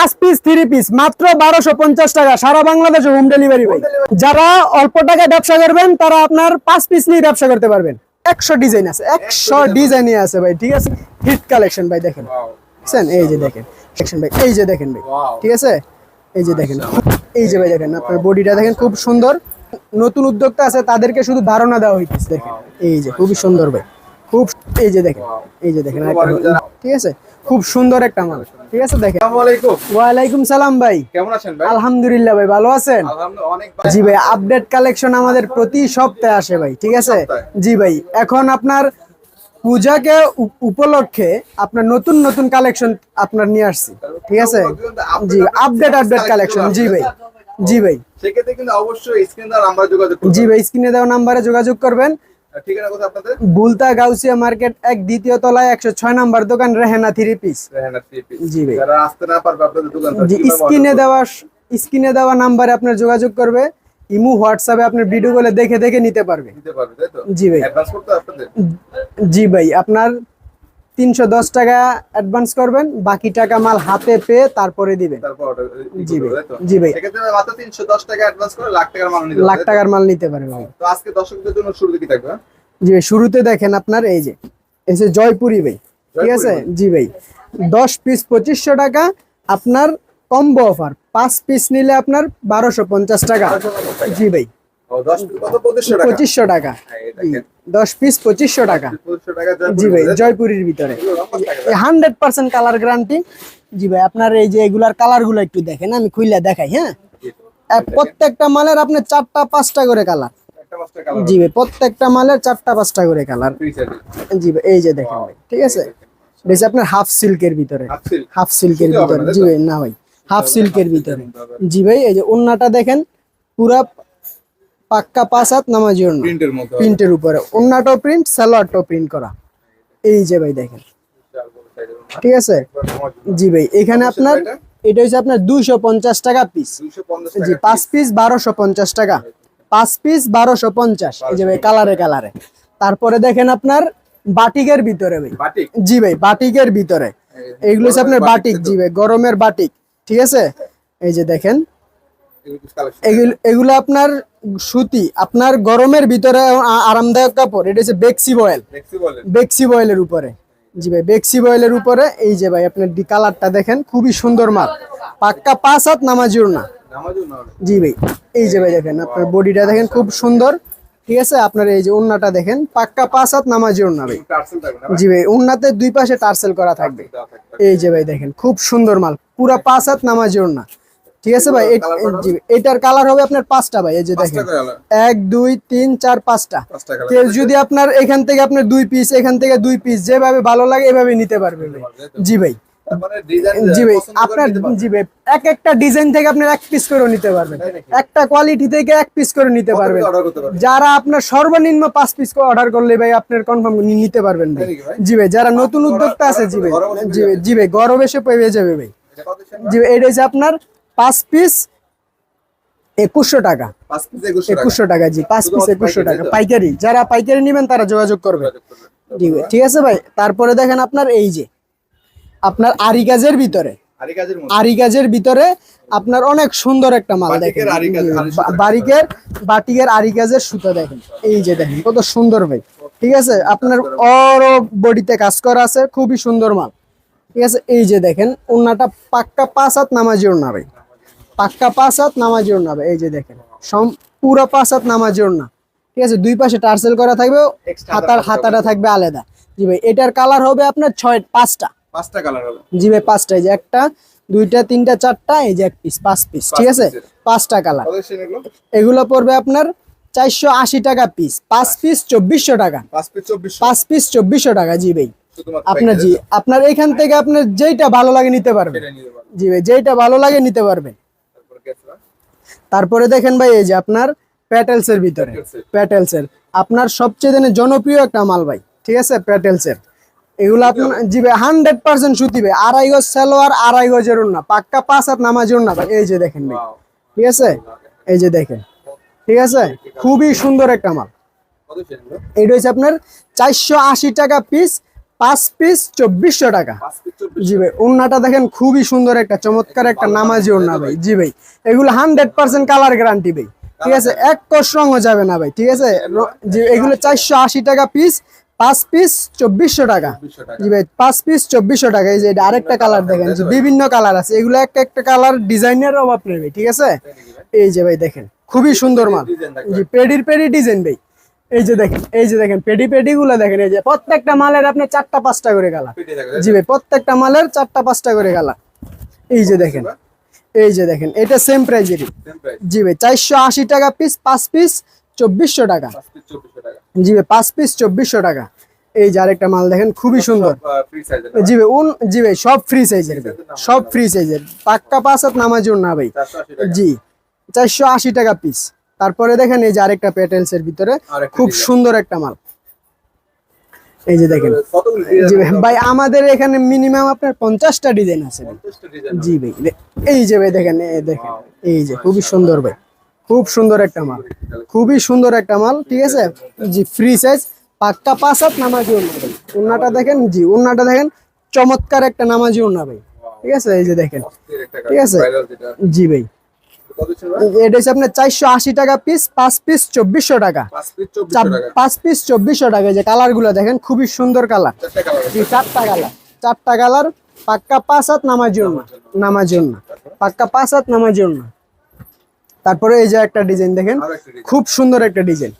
পাঁচ piece three piece মাত্র বারোশো পঞ্চাশ টাকা। সারা বাংলাদেশে হোম ডেলিভারি ভাই। যারা অল্প টাকায় ব্যবসা করবেন তারা আপনার পাঁচ পিস নিয়ে ব্যবসা করতে পারবেন। একশো ডিজাইন আছে একশো ডিজাইনই আছে ভাই ঠিক আছে? হিট কালেকশন ভাই দেখেন। দেখছেন এই যে দেখেন সেকশন ভাই এই যে দেখেন ভাই। ঠিক আছে? এই যে দেখেন। এই যে ভাই দেখেন আপনার বডিটা দেখেন খুব সুন্দর। নতুন উদ্যোক্তা আছে তাদেরকে শুধু ধারণা দেওয়া হইতেছে দেখেন। এই যে খুবই সুন্দর ভাই। খুব এই যে দেখেন এই যে দেখেন ঠিক আছে? খুব সুন্দর একটা মাল। ঠিক আছে দেখেন। ওয়ালাইকুম সালাম ভাই। কেমন আছেন ভাই? আলহামদুলিল্লাহ ভাই ভালো আছেন? আলহামদুলিল্লাহ অনেক জি ভাই আপডেট কালেকশন আমাদের প্রতি সপ্তাহে আসে ভাই ঠিক আছে? জি ভাই এখন আপনার পূজাকে উপলক্ষে আপনার নতুন নতুন কালেকশন আপনার নিয়ে আসছি ঠিক আছে? জি আপডেট আপডেট কালেকশন জি ভাই জি ভাই। সেক্ষেত্রে কিন্তু অবশ্যই স্ক্রিন দ্বারা আমরা যোগাযোগ জি ভাই স্ক্রিনে দেওয়া নাম্বারে যোগাযোগ করবেন। বুলতা গাউসিয়া মার্কেট এক দ্বিতীয় তলায় একশো ছয় নাম্বার দোকান রেহেনা থ্রি পিস। জি ভাই। স্ক্রিনে দেওয়া স্ক্রিনে দেওয়া নাম্বারে আপনার যোগাযোগ করবে। ইমু হোয়াটসঅ্যাপে আপনার ভিডিও গুলো দেখে দেখে নিতে পারবে। দিতে পারবে তাই তো? জি ভাই। জি ভাই আপনার তিনশো দশ টাকা অ্যাডভান্স করবেন বাকি টাকা মাল হাতে পেয়ে তারপরে দিবেন তারপর order ই জি ভাই জি ভাই। সেক্ষেত্রে মাত্র 310 টাকা অ্যাডভান্স করে লাখ টাকার মাল নিতে লাখ টাকার মাল নিতে পারবে ভাই। তো? আজকে দর্শকদের জন্য শুরুতে কি থাকবে হ্যাঁ? জি ভাই শুরুতে দেখেন আপনার এই যে এই যে জয়পুরি ভাই ঠিক আছে? জি ভাই দশ পিস পঁচিশশো টাকা আপনার কম্বো অফার পাঁচ পিস নিলে আপনার বারোশো পঞ্চাশ টাকা। জি ভাই। ও 10 পিস কত 2500 টাকা? পঁচিশশো টাকা। হ্যাঁ। দশ পিস পঁচিশশো টাকা। 2500 টাকা জি ভাই জয়পুরি, জয়পুরির ভিতরে? হান্ড্রেড পার্সেন্ট কালার গ্যারান্টি জি ভাই আপনার এই যে এগুলার কালারগুলো একটু দেখেন আমি খুইলা দেখাই হ্যাঁ? প্রত্যেকটা মালের আপনার চারটা পাঁচটা করে কালার জি ভাই প্রত্যেকটা মালের চারটা পাঁচটা করে কালার জি ভাই এই যে দেখেন ভাই ঠিক আছে? বেশ আপনার হাফ সিল্কের ভিতরে। হাফ সিল্কের ভিতরে। জি ভাই না ভাই হাফ সিল্কের ভিতরে। জি ভাই এই যে ওন্নাটা দেখেন পুরা পাক্কা পাঁচ হাত নামাজি প্রিন্টের উপরে। ওন্নাটাও প্রিন্ট সালোয়ারটাও প্রিন্ট করা। এই যে ভাই দেখেন। ঠিক আছে? জি ভাই এখানে আপনার এটা? হচ্ছে আপনার দুইশো পঞ্চাশ টাকা পিস জি পাঁচ পিস বারোশো পঞ্চাশ টাকা। পাঁচ পিস বারোশো পঞ্চাশ। এই যে ভাই কালারে কালারে। তারপরে দেখেন আপনার বাটিকের ভিতরে ভাই। জি ভাই বাটিকের ভিতরে। এইগুলো হচ্ছে আপনার বাটিক জি ভাই গরমের বাটিক। ঠিক আছে? এই যে দেখেন এগুলো আপনার সুতি আপনার গরমের ভিতরে আরামদায়ক কাপড় এটা হচ্ছে বেক্সি বয়েল। বেক্সি বয়েলের। উপরে। জি ভাই বেক্সি বয়েলের উপরে এই যে ভাই আপনার ডি কালারটা দেখেন খুবই সুন্দর মাল পাক্কা পাঁচ হাত নামাজির না নামাজও না হলে জি ভাই এই যে ভাই দেখেন আপনার বডিটা দেখেন খুব সুন্দর। ঠিক আছে আপনার এই যে উন্নাটা দেখেন পাক্কা পাঁচ হাত নামাজির না ভাই? জি ভাই উন্নাতে দুই পাশে টার্সেল করা থাকবে। এই যে ভাই দেখেন খুব সুন্দর মাল। পুরা পাঁচ হাত নামাজির না ঠিক আছে ভাই? এটার কালার হবে আপনার পাঁচটা ভাই এই যে দেখেন। এক দুই তিন চার পাঁচটা। পাঁচ কেউ যদি আপনার এখান থেকে আপনার দুই পিস এখান থেকে দুই পিস যেভাবে ভালো লাগে এভাবে নিতে পারবে জি ভাই। মানে জি ভাই আপনার জি ভাই এক একটা ডিজাইন থেকে আপনার এক পিস করে নিতে পারবেন। একটা কোয়ালিটি থেকে এক পিস করে নিতে পারবেন। যারা আপনার সর্বনিম্ন পাঁচ পিস অর্ডার করলে ভাই আপনার কনফার্ম নিতে পারবেন? জি ভাই যারা নতুন উদ্যোক্তা আছে জি ভাই। জি ভাই জি ভাই গরম এসে পেয়ে যাবে ভাই? জি এটা হচ্ছে আপনার পাঁচ পিস একুশশো টাকা। পাঁচ পিস 2100 টাকা। একুশশো টাকা জি পাঁচ পিস একুশশো টাকা। পাইকারি, যারা পাইকারি নেবেন তারা যোগাযোগ করবে। ঠিক আছে ভাই? তারপরে দেখেন আপনার এই যে আপনার আরি কাজের ভিতরে। আর কাজের ভিতরে আপনার অনেক সুন্দর একটা মাল দেখেন। বারিকের বাটিকের আরি কাজের সুতা দেখেন। এই যে দেখেন কত সুন্দর ভাই। ঠিক আছে? আপনার অর বডিতে কাজ করা আছে খুবই সুন্দর মাল। ঠিক আছে? এই যে দেখেন ওনাটা পাক্কা পাঁচ হাত নামাজি ওড়না ভাই। পাক্কা পাঁচ হাত নামাজি ওড়না ভাই এই যে দেখেন। সম পুরো পাঁচ হাত নামাজি ওড়না ঠিক আছে? দুই পাশে টার্সেল করা থাকবে হাতার হাতাটা থাকবে আলাদা। জি ভাই এটার কালার হবে আপনার ছয় পাঁচটা। পাঁচটা কালার হবে। জি ভাই পাঁচটা। এই যে একটা দুইটা তিনটা চারটা এই যে এক পিস পাঁচ পিস ঠিক আছে? পাঁচটা কালার এগুলো? পড়বে আপনার চারশো আশি টাকা পিস পাঁচ পিস চব্বিশশো টাকা। পাঁচ পিস 2400 পাঁচ পিস চব্বিশশো টাকা জি ভাই। আপনার জি আপনার এখান থেকে আপনার যেইটা ভালো লাগে নিতে পারবেন। জি ভাই যেইটা ভালো লাগে নিতে পারবেন। তারপরে দেখেন ভাই এই যে আপনার প্যাটেলস এর ভিতরে। Patels-এর। প্যাটেলস এর আপনার সবচেয়ে দিনে জনপ্রিয় একটা মাল ভাই ঠিক আছে? প্যাটেলস এর এগুলো আপনার জি ভাই হান্ড্রেড পার্সেন্ট সুতি ভাই। আড়াই গজ সালোয়ার আড়াই গজের না পাক্কা পাঁচ হাত নামাজের না ভাই। এই যে দেখেন ভাই ঠিক আছে? এই যে দেখেন ঠিক আছে? খুবই সুন্দর একটা মাল। এটা হচ্ছে আপনার চারশো আশি টাকা পিস পাঁচ পিস চব্বিশশো টাকা। জি ভাই ওন্নাটা দেখেন খুবই সুন্দর একটা চমৎকার একটা নামাজি ওন্না ভাই জি ভাই। এগুলো হান্ড্রেড পার্সেন্ট কালার গ্যারান্টি ভাই ঠিক আছে? এক কষ রঙও যাবে না ভাই ঠিক আছে? জি এগুলো চারশো আশি টাকা পিস পাঁচ পিস চব্বিশশো টাকা। জি ভাই পাঁচ পিস চব্বিশশো টাকা এই যে এটা আরেকটা কালার দেখেন যে বিভিন্ন কালার আছে এগুলো একটা একটা কালার ডিজাইনের অভাব নেই ভাই ঠিক আছে? এই যে ভাই দেখেন খুবই সুন্দর মাল। জি পেডির পেডি ডিজাইন ভাই। এই যে দেখেন এই যে দেখেন পেডি পেডি গুলো দেখেন এই যে প্রত্যেকটা মালের আপনি চারটা পাঁচটা করে পেটে থাকবে জি ভাই প্রত্যেকটা মালের চারটা পাঁচটা করে কালার এই যে দেখেন এই যে দেখেন এটা সেম প্রাইজেরই জি ভাই চারশো আশি টাকা পিস পাঁচ পিস চব্বিশশো টাকা। জি ভাই পাঁচ পিস চব্বিশশো টাকা। এই যে আরেকটা মাল দেখেন খুবই সুন্দর। জি ভাই উন জি ভাই সব ফ্রি সাইজের সব ফ্রি সাইজের পাক্কা পাঁচ হাত নামাজুর না ভাই। জি চারশো আশি টাকা পিস তারপরে দেখেন এই যে আরেকটা প্যাটেলস এর ভিতরে খুব সুন্দর একটা মাল। এই যে দেখেন। জি ভাই আমাদের এখানে মিনিমাম আপনার পঞ্চাশটা ডিজাইন আছে জি ভাই এই যে ভাই দেখেন এই দেখেন এই যে খুবই সুন্দর ভাই। খুব সুন্দর একটা মাল। খুবই সুন্দর একটা মাল ঠিক আছে? জি ফ্রি সাইজ পাক্কা পাঁচ হাত নামাজি উন্না ভাই। উন্নাটা দেখেন জি উন্নাটা দেখেন চমৎকার একটা নামাজি উন্না ভাই। ঠিক আছে? এই যে দেখেন। ঠিক আছে। জি ভাই। এটা হচ্ছে আপনার চারশো আশি টাকা পিস পাঁচ পিস চব্বিশশো টাকা। পাঁচ পিস চব্বিশশো টাকা। যে কালারগুলো দেখেন খুবই সুন্দর কালার। চারটা কালার চারটা কালার। পাক্কা পাঁচ হাত নামার জন্য। নামার জন্য। পাক্কা পাঁচ হাত নামার জন্য। তারপরে এই যে একটা ডিজাইন দেখেন খুব সুন্দর একটা ডিজাইন।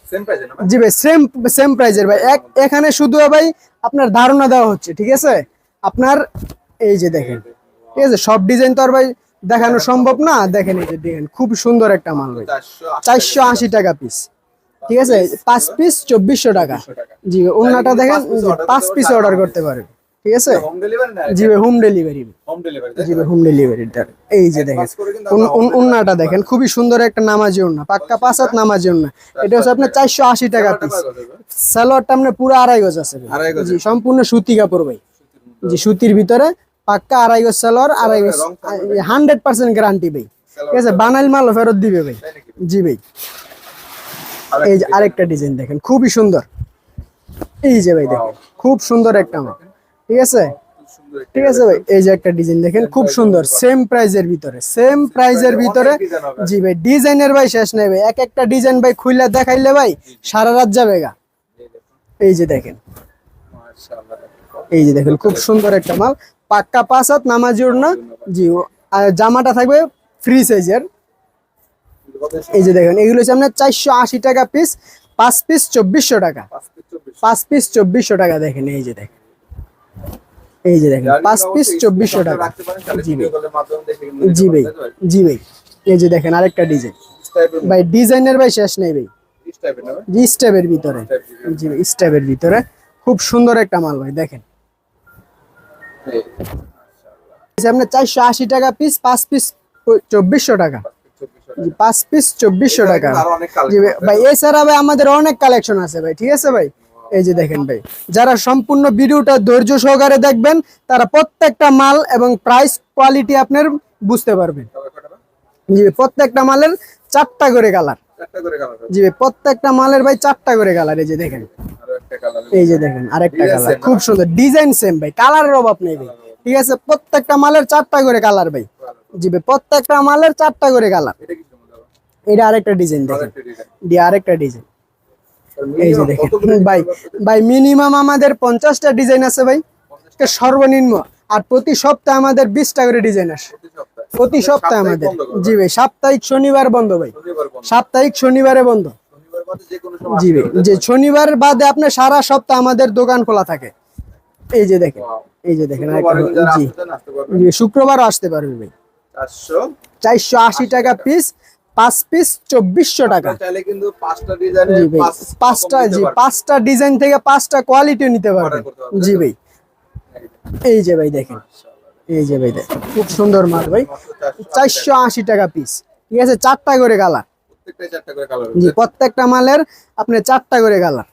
জি ভাই সেম সেম প্রাইজের ভাই। এক এখানে শুধু ভাই আপনার ধারণা দেওয়া হচ্ছে ঠিক আছে? আপনার এই যে দেখেন ঠিক আছে? সব ডিজাইন তো আর ভাই দেখানো সম্ভব না? দেখেন এই যে দেখেন খুব সুন্দর একটা মাল চারশো আশি টাকা পিস ঠিক আছে? পাঁচ পিস চব্বিশশো টাকা। জি ওনাটা দেখেন পাঁচ পিস অর্ডার করতে পারবে। ঠিক আছে? জি হোম ডেলিভারি জি হোম ডেলিভারি এই যে দেখেন উন্নাটা দেখেন খুবই সুন্দর একটা নামাজি উন্না পাক্কা পাঁচ হাত নামাজি উন্না এটা হচ্ছে আপনার চারশো আশি টাকা পিস সালোয়ারটা আপনার পুরো আড়াই গজ আছে জি সম্পূর্ণ সুতি কাপড় ভাই। জি সুতির ভিতরে পাক্কা আড়াই গজ সালোয়ার আড়াই গজ হান্ড্রেড পার্সেন্ট গ্যারান্টি ভাই। ঠিক আছে বানাইল মাল ফেরত দিবে ভাই। জি ভাই। এই যে আরেকটা ডিজাইন দেখেন খুবই সুন্দর। এই যে ভাই দেখেন খুব সুন্দর একটা মাল। ঠিক আছে? ঠিক আছে ভাই এই যে একটা ডিজাইন দেখেন খুব সুন্দর। সেম প্রাইজের ভিতরে সেম প্রাইজের ভিতরে। জি ভাই ডিজাইনের ভাই শেষ নেই ভাই। এক একটা ডিজাইন ভাই খুইলা দেখাইলে ভাই সারা রাত যাবে গা। এই যে দেখেন। এই যে দেখেন খুব সুন্দর একটা মাল। পাক্কা পাঁচ হাত নামাজি না? জি জামাটা থাকবে ফ্রি সাইজের এই যে দেখেন এগুলো হচ্ছে আপনার চারশো আশি টাকা পিস পাঁচ পিস চব্বিশশো টাকা। পাঁচ পিস চব্বিশশো। টাকা দেখেন এই যে দেখেন। এই যে দেখেন পাঁচ পিস চব্বিশশো টাকা। জি ভাই। কিন্তু জি ভাই জি ভাই। এই যে দেখেন আরেকটা ডিজাইন ভাই ডিজাইনের ভাই শেষ নেই ভাই? জি স্টেপের ভিতরে। জি স্টেপের ভিতরে। খুব সুন্দর একটা মাল ভাই দেখেন। আপনার চারশো আশি টাকা পিস পাঁচ পিস চব্বিশশো টাকা। পাঁচ পিস চব্বিশশো টাকা। ভাই এছাড়া ভাই আমাদের অনেক কালেকশন আছে ভাই ঠিক আছে ভাই? এই যে দেখেন ভাই যারা সম্পূর্ণ ভিডিওটা ধৈর্য সহকারে দেখবেন তারা প্রত্যেকটা মাল এবং প্রাইস কোয়ালিটি আপনার বুঝতে পারবেন। জি প্রত্যেকটা মালের চারটা করে কালার জি ভাই প্রত্যেকটা মালের ভাই চারটা করে কালার এই যে দেখেন। এই যে দেখেন আরেকটা কালার খুব সুন্দর ডিজাইন সেম ভাই কালারের অভাব নেই ভাই। ঠিক আছে প্রত্যেকটা মালের চারটা করে কালার ভাই। জি ভাই প্রত্যেকটা মালের চারটা করে কালার। এটা আরেকটা ডিজাইন দেখেন। আরেকটা ডিজাইন আরেকটা ডিজাইন এই যে দেখেন ভাই ভাই মিনিমাম আমাদের পঞ্চাশটা ডিজাইন আছে ভাই। সর্বনিম্ন। আর প্রতি সপ্তাহে আমাদের বিশটা করে ডিজাইন আসে। প্রতি সপ্তাহে? আমাদের। জি ভাই সাপ্তাহিক শনিবার বন্ধ ভাই। সাপ্তাহিক শনিবারে বন্ধ। জি ভাই যে শনিবার বাদে আপনার সারা সপ্তাহ আমাদের দোকান খোলা থাকে। এই যে দেখেন এই যে দেখেন শুক্রবারে আসতে শুক্রবারও পারবে ভাই। চারশো আশি টাকা পিস পাঁচ পিস চব্বিশশো টাকা। কিন্তু পাঁচটা জি পাঁচটা জি পাঁচটা ডিজাইন থেকে পাঁচটা কোয়ালিটিও নিতে পারবেন, জি ভাই। এই যে ভাই দেখেন। এই যে ভাই দেখেন খুব সুন্দর মাল ভাই। চারশো আশি টাকা পিস। ঠিক আছে চারটা করে কালার। জি প্রত্যেকটা মালের আপনি চারটা করে কালার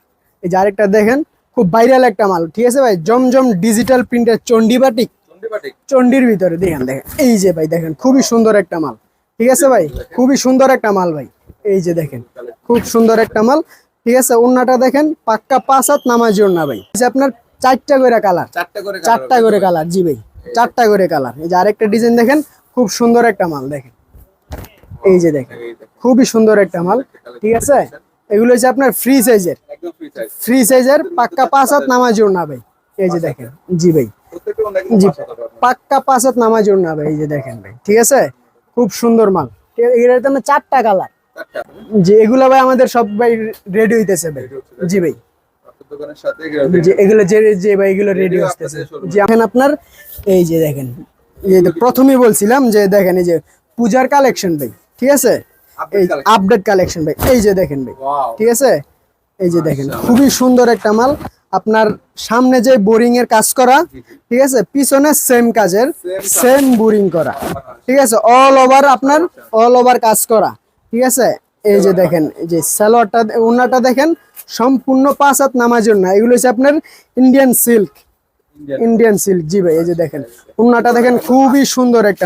এই যে আরেকটা দেখেন খুব ভাইরাল একটা মাল। ঠিক আছে ভাই? জমজম ডিজিটাল প্রিন্টের চন্ডি বাটিক চন্ডিবাটিক চন্ডির ভিতরে দেখেন দেখেন। এই যে ভাই দেখেন খুবই সুন্দর একটা মাল। ঠিক আছে ভাই? খুবই সুন্দর একটা মাল ভাই। এই যে দেখেন খুব সুন্দর একটা মাল। ঠিক আছে? ওন্নাটা দেখেন পাক্কা পাঁচ হাত নামাজি ওন্না ভাই। এই যে আপনার চারটা করে কালার চারটা করে চারটা করে কালার জি ভাই। চারটা করে কালার এই যে আরেকটা ডিজাইন দেখেন খুব সুন্দর একটা মাল দেখেন। এই যে দেখেন খুবই সুন্দর একটা মাল ঠিক আছে? এগুলো হচ্ছে আপনার ফ্রি সাইজের ফ্রি সাইজের পাক্কা পাঁচ হাত নামাজুর না ভাই। এই যে দেখেন জি ভাই। জি। পাক্কা পাঁচ হাত নামাজুর না ভাই এই যে দেখেন ভাই ঠিক আছে? খুব সুন্দর মাল। এটার জন্য চারটা কালার। যে এগুলো ভাই আমাদের সব ভাই। রেডি হইতেছে ভাই জি ভাই। এগুলো যে যে ভাই এগুলো রেডি। যে এখন আপনার এই যে দেখেন প্রথমেই বলছিলাম যে দেখেন এই যে পূজার কালেকশন ভাই। ঠিক আছে। আপডেট কালেকশন ভাই। এই যে দেখেন ভাই। ঠিক আছে? এই যে দেখেন খুবই সুন্দর একটা মাল। আপনার সামনে যে বোরিং এর কাজ করা ঠিক আছে? পিছনে সেম কাজের সেম বোরিং করা। ঠিক আছে? অল ওভার আপনার অল ওভার কাজ করা। ঠিক আছে? এই যে দেখেন এই যে সালোয়ারটা ওনাটা দেখেন সম্পূর্ণ পাঁচ হাত নামাজের না। এগুলো হচ্ছে আপনার ইন্ডিয়ান সিল্ক। ইন্ডিয়ান সিল্ক জি ভাই এই যে দেখেন ওনাটা দেখেন খুবই সুন্দর একটা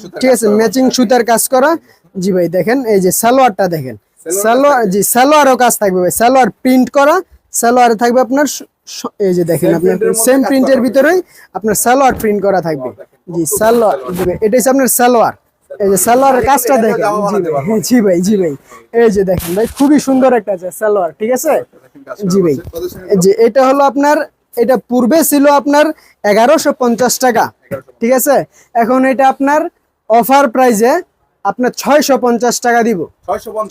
সুতার ঠিক আছে ম্যাচিং সুতার কাজ করা। জি ভাই দেখেন এই যে সালোয়ারটা দেখেন। সালোয়ার জি সালোয়ারও কাজ থাকবে ভাই। সালোয়ার প্রিন্ট করা সালোয়ারে থাকবে আপনার এই যে দেখেন আপনার সেম প্রিন্টের ভিতরেই আপনার সালোয়ার প্রিন্ট করা থাকবে। জি সালোয়ার এটা হচ্ছে আপনার সালোয়ার। এই যে সালোয়ারের কাজটা দেখেন। জি ভাই জি ভাই এই যে দেখেন ভাই খুবই সুন্দর একটা আছে সালোয়ার ঠিক আছে? জি ভাই। যে এটা হলো আপনার এটা পূর্বে ছিল আপনার এগারোশো পঞ্চাশ টাকা ঠিক আছে? এখন এটা আপনার অফার প্রাইজে আপনার ছয়শো পঞ্চাশ টাকা দিব।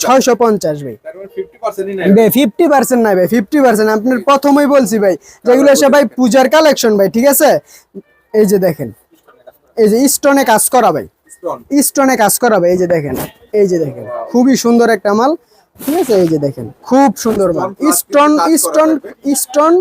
ছয়শো পঞ্চাশ। ভাই। তার মানে 50% ই নাই। ভাই ফিফটি পার্সেন্ট নাই ভাই ফিফটি পার্সেন্ট আপনার প্রথমেই বলছি ভাই যেগুলো এসে ভাই পূজার কালেকশন ভাই ঠিক আছে? এই যে দেখেন এই যে স্টোনে কাজ করা ভাই। স্টোনে কাজ করা ভাই এই যে দেখেন এই যে দেখেন। খুবই সুন্দর একটা মাল। ঠিক আছে? এই যে দেখেন খুব সুন্দর স্টোন স্টোন স্টোন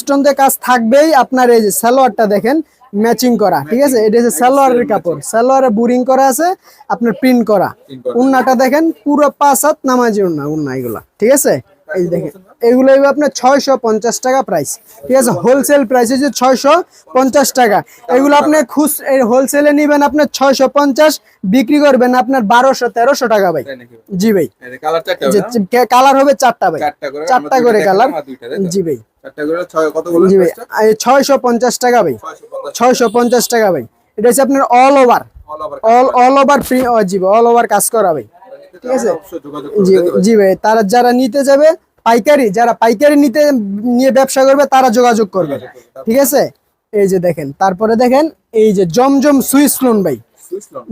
স্টোন দিয়ে কাজ থাকবেই। আপনার এই যে সালোয়ারটা দেখেন ম্যাচিং করা ঠিক আছে? এটা হচ্ছে সালোয়ারের কাপড়। সালোয়ারে বুরিং করা আছে আপনার প্রিন্ট করা। করা। উন্নাটা দেখেন পুরো পাঁচ হাত নামাজি উন্না উন্না এগুলা ঠিক আছে? এই দেখেন এগুলো আপনার ছয়শো পঞ্চাশ টাকা প্রাইস ঠিক আছে হোলসেল প্রাইস হচ্ছে ছয়শো পঞ্চাশ টাকা। এগুলো আপনি খুচ হোলসেলে নিবেন আপনার ছয়শো পঞ্চাশ বিক্রি করবেন আপনার বারোশো তেরোশো টাকা ভাই। জি ভাই। যে কালার হবে চারটা ভাই। চারটা করে, কালার? জি ভাই। জি ভাই। ছয়শো পঞ্চাশ টাকা ভাই। ছয়শো পঞ্চাশ। টাকা ভাই। এটা হচ্ছে আপনার all over all all over জি ভাই অল ওভার কাজ করা ভাই। ঠিক আছে? জি ভাই তারা যারা নিতে যাবে পাইকারি যারা পাইকারি নিতে নিয়ে ব্যবসা করবে তারা যোগাযোগ করবে। ঠিক আছে? এই যে দেখেন তারপরে দেখেন এই যে জমজম সুইস লোন ভাই।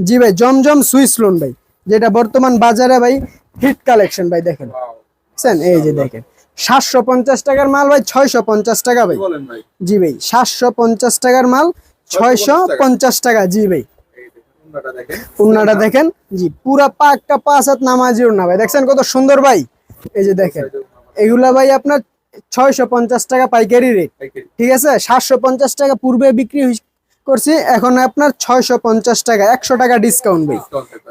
জি ভাই জমজম সুইস লোন ভাই যেটা বর্তমান বাজারে ভাই হিট কালেকশন ভাই দেখেন। বুঝছেন? এই যে দেখেন সাতশো পঞ্চাশ টাকার মাল ভাই ছয়শো পঞ্চাশ টাকা ভাই। জি ভাই সাতশো পঞ্চাশ টাকার মাল ছয়শো পঞ্চাশ টাকা জি ভাই। উন্নাটা দেখেন। জি। পুরা পাকটা পাঁচ হাত নামাজি উন্না ভাই। দেখছেন কত সুন্দর ভাই? এই যে দেখেন। এগুলা ভাই আপনার ছয়শো পঞ্চাশ টাকা পাইকারি রেট ঠিক আছে? সাতশো পঞ্চাশ টাকা পূর্বে বিক্রি করছি এখন আপনার ছয়শো পঞ্চাশ টাকা একশো টাকা ডিসকাউন্ট ভাই।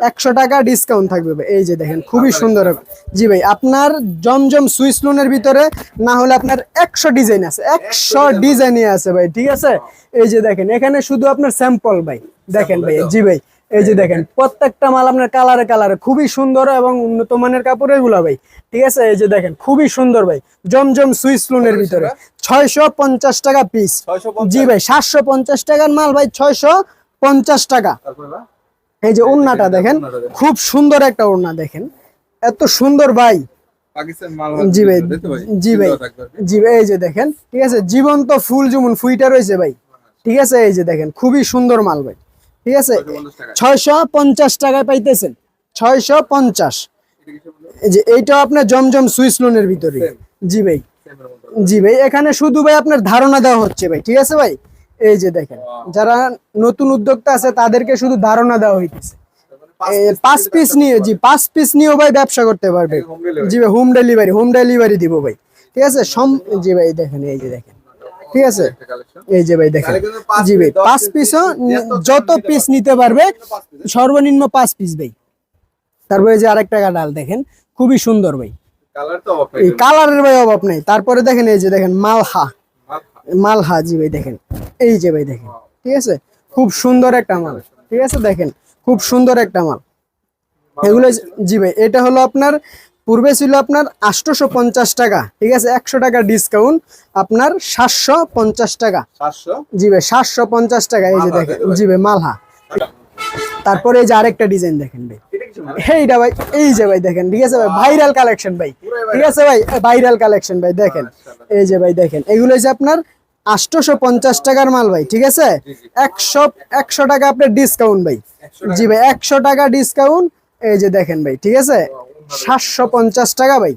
একশো টাকা ডিসকাউন্ট থাকবে ভাই। এই যে দেখেন খুবই সুন্দর। হবে জি ভাই আপনার জমজম সুইস লোনের ভিতরে না হলে আপনার একশো ডিজাইন আছে। একশো ডিজাইনই আছে ভাই ঠিক আছে? এই যে দেখেন এখানে শুধু আপনার স্যাম্পল ভাই। দেখেন ভাই জি ভাই। এই যে দেখেন প্রত্যেকটা মাল আপনার কালারে কালারে খুবই সুন্দর এবং উন্নত মানের কাপড় এগুলা ভাই। ঠিক আছে? এই যে দেখেন খুবই সুন্দর ভাই। জমজম সুইস লোনের ভিতরে। ছয়শো পঞ্চাশ টাকা পিস জি ভাই সাতশো পঞ্চাশ টাকার মাল ভাই ছয়শো পঞ্চাশ টাকা। এই যে ওড়নাটা দেখেন খুব সুন্দর একটা ওড়না দেখেন। এত সুন্দর ভাই। জি ভাই জি ভাই জি ভাই এই যে দেখেন ঠিক আছে? জীবন্ত ফুল যেমন ফুইটা রয়েছে ভাই। ঠিক আছে? এই যে দেখেন খুবই সুন্দর মাল ভাই। ঠিক আছে? 650 টাকা। ছয়শো পঞ্চাশ টাকায় পাইতেছেন। ছয়শো পঞ্চাশ। যে এইটা আপনার জমজম সুইস লোনের ভিতরে জি ভাই। জি ভাই এখানে শুধু ভাই আপনার ধারণা দেওয়া হচ্ছে ভাই ঠিক আছে ভাই? এই যে দেখেন যারা নতুন উদ্যোক্তা আছে তাদেরকে শুধু ধারণা দেওয়া হইতেছে। পাঁচ পিস নিয়ে জি পাঁচ পিস নিয়েও ভাই ব্যবসা করতে পারবে। জি ভাই হোম ডেলিভারি হোম ডেলিভারি দিব ভাই ঠিক আছে? সম জি ভাই দেখেন এই যে দেখেন। ঠিক আছে? এই যে ভাই দেখেন। জি ভাই পাঁচ পিসও যত পিস নিতে পারবে সর্বনিম্ন পাঁচ পিস ভাই। তারপরে যে আরেকটা ডাল দেখেন খুবই সুন্দর ভাই। এই কালারের ভাই অভাব নেই। তারপরে দেখেন এই যে দেখেন মালহা। মালহা। জি ভাই দেখেন। এই যে ভাই দেখেন ঠিক আছে? খুব সুন্দর একটা মাল ঠিক আছে দেখেন? খুব সুন্দর একটা মাল। এগুলো জি ভাই এটা হলো আপনার পূর্বে ছিল আপনার আটশোশো পঞ্চাশ টাকা ঠিক আছে? একশো টাকা ডিসকাউন্ট আপনার সাতশো পঞ্চাশ টাকা জি ভাই সাতশো পঞ্চাশ টাকা এই যে দেখেন। জি ভাই মালহা। তারপরে এই যে আরেকটা ডিজাইন দেখেন ভাই। এইটা ভাই এই যে ভাই দেখেন ঠিক আছে ভাই? ভাইরাল কালেকশন ভাই ঠিক আছে ভাই? ভাইরাল কালেকশন ভাই দেখেন। এই যে ভাই দেখেন এগুলো হচ্ছে আপনার আটশোশো পঞ্চাশ টাকার মাল ভাই ঠিক আছে। একশো একশো টাকা আপনার ডিসকাউন্ট ভাই। জি ভাই একশো টাকা ডিসকাউন্ট এই যে দেখেন ভাই ঠিক আছে? সাতশো পঞ্চাশ টাকা ভাই।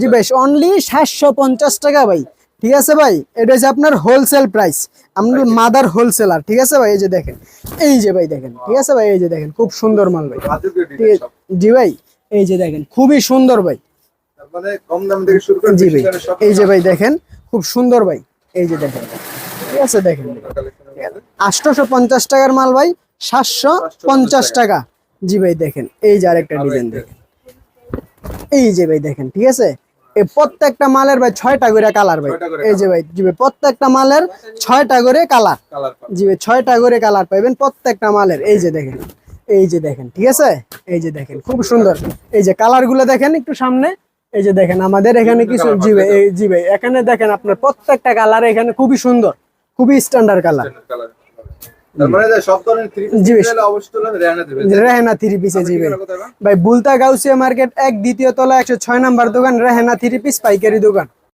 জি ভাই অনলি সাতশো পঞ্চাশ টাকা ভাই। ঠিক আছে ভাই এটা হচ্ছে আপনার হোলসেল প্রাইস আমরা মাদার হোলসেলার ঠিক আছে ভাই? এই যে দেখেন এই যে ভাই দেখেন ঠিক আছে ভাই? এই যে দেখেন খুব সুন্দর মাল ভাই। জি ভাই এই যে দেখেন খুবই সুন্দর ভাই। মানে কম দাম থেকে শুরু করে জি ভাই এই যে ভাই দেখেন খুব সুন্দর ভাই। এই যে দেখেন ঠিক আছে দেখেন। আটশোশো পঞ্চাশ টাকার মাল ভাই সাতশো পঞ্চাশ টাকা। জি ভাই দেখেন এই যে আরেকটা ডিজাইন দেখেন। এই যে ভাই দেখেন ঠিক আছে? এই প্রত্যেকটা মালের ভাই ছয়টা করে কালার ভাই। এই যে ভাই জি ভাই প্রত্যেকটা মালের ছয়টা করে কালার। জি ভাই ছয়টা করে কালার পাইবেন প্রত্যেকটা মালের। এই যে দেখেন এই যে দেখেন ঠিক আছে? এই যে দেখেন খুব সুন্দর। এই যে কালারগুলো দেখেন একটু সামনে। এই যে দেখেন আমাদের এখানে কিছু জি ভাই এই জি ভাই এখানে দেখেন আপনার প্রত্যেকটা কালার এখানে খুবই সুন্দর। খুবই স্ট্যান্ডার্ড কালার। মানে যে সব ধরনের থ্রি পিস জি ভাই। নিলে অবশ্যই তুলবেন রেহানা রেহেনা থ্রি পিসে জি ভাই ভাই? ভাই বুলতা গাউসিয়া মার্কেট এক দ্বিতীয় তলা একশো ছয় নাম্বার দোকান রেহেনা থ্রি পিস পাইকারি দোকান